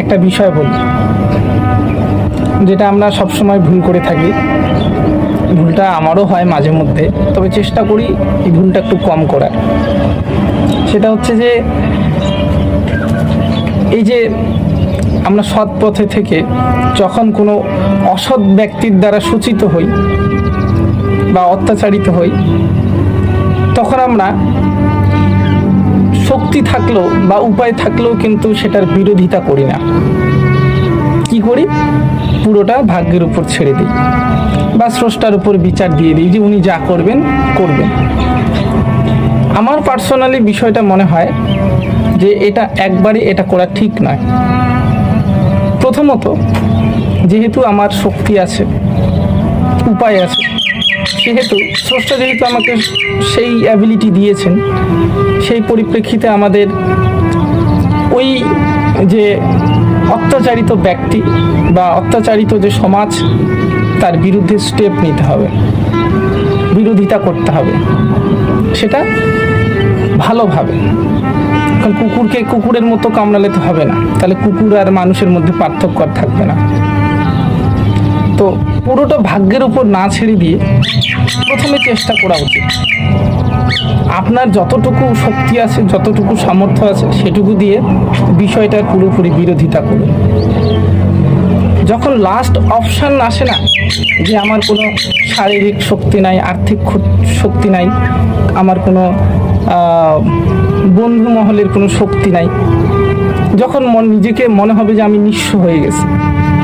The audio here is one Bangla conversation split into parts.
একটা বিষয় বলি, যেটা আমরা সবসময় ভুল করে থাকি। ভুলটা আমারও হয় মাঝে মধ্যে, তবে চেষ্টা করি এই ভুলটা একটু কম করার। সেটা হচ্ছে যে, এই যে আমরা সৎ পথে থেকে যখন কোনো অসৎ ব্যক্তির দ্বারা সূচিত হই বা অত্যাচারিত হই, তখন আমরা শক্তি থাকলেও বা উপায় থাকলেও কিন্তু সেটার বিরোধিতা করি না। কি করি? পুরোটা ভাগ্যের উপর ছেড়ে দিই বা স্রষ্টার উপর বিচার দিয়ে দিই যে উনি যা করবেন করবেন। আমার পার্সোনালি বিষয়টা মনে হয় যে এটা একবারই এটা করা ঠিক নয়। প্রথমত, যেহেতু আমার শক্তি আছে, উপায় আছে সেহেতু স্রষ্টা যেহেতু আমাকে সেই অ্যাবিলিটি দিয়েছেন, সেই পরিপ্রেক্ষিতে আমাদের ওই যে অত্যাচারিত ব্যক্তি বা অত্যাচারিত যে সমাজ, তার বিরুদ্ধে স্টেপ নিতে হবে, বিরোধিতা করতে হবে। সেটা ভালোভাবে। কারণ কুকুরকে কুকুরের মতো কামড়ালে তো হবে না। তাহলে কুকুর আর মানুষের মধ্যে পার্থক্য থাকবে না। পুরোটা ভাগ্যের উপর না ছেড়ে দিয়ে প্রথমে চেষ্টা করা উচিত। আপনার যতটুকু শক্তি আছে, যতটুকু সামর্থ্য আছে, সেটুকু দিয়ে বিষয়টার পুরোপুরি বিরোধিতা করুন। যখন লাস্ট অপশান আসে না যে আমার কোনো শারীরিক শক্তি নাই, আর্থিক শক্তি নাই, আমার কোনো বন্ধু মহলের কোনো শক্তি নাই যখন নিজেকে মনে হবে যে আমি নিঃস্ব হয়ে গেছি,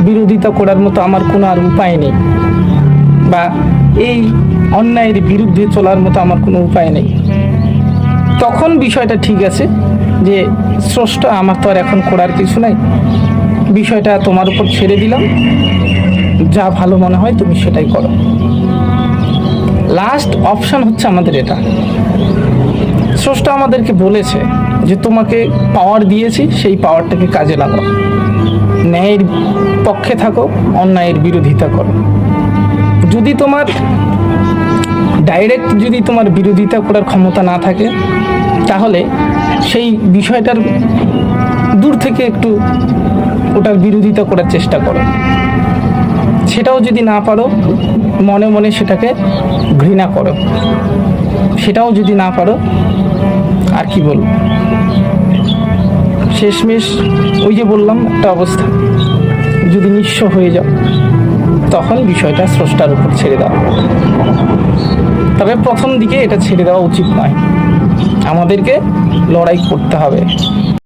বিরোধিতা করার মতো আমার কোনো আর উপায় নেই, বা এই অন্যায়ের বিরুদ্ধে চলার মতো আমার কোনো উপায় নেই, তখন বিষয়টা ঠিক আছে যে স্রষ্টা আমার তো আর এখন করার কিছু নাই। বিষয়টা তোমার উপর ছেড়ে দিলাম। যা ভালো মনে হয় তুমি সেটাই করো। লাস্ট অপশান হচ্ছে আমাদের এটা। স্রষ্টা আমাদেরকে বলেছে যে তোমাকে পাওয়ার দিয়েছি, সেই পাওয়ারটাকে কাজে লাগাও। ন্যায়ের পক্ষে থাকো, অন্যায়ের বিরোধিতা করো। যদি তোমার ডাইরেক্ট যদি তোমার বিরোধিতা করার ক্ষমতা না থাকে, তাহলে সেই বিষয়টার দূর থেকে একটু ওটার বিরোধিতা করার চেষ্টা করো। সেটাও যদি না পারো, মনে মনে সেটাকে ঘৃণা করো। সেটাও যদি না পারো আর কি বলব? শেষমেশ ওই যে বললাম, একটা অবস্থা। যদি নিঃস্ব হয়ে যাও, তখন বিষয়টা স্রষ্টার উপর ছেড়ে দাও। তবে প্রথম দিকে এটা ছেড়ে দেওয়া উচিত নয়। আমাদেরকে লড়াই করতে হবে।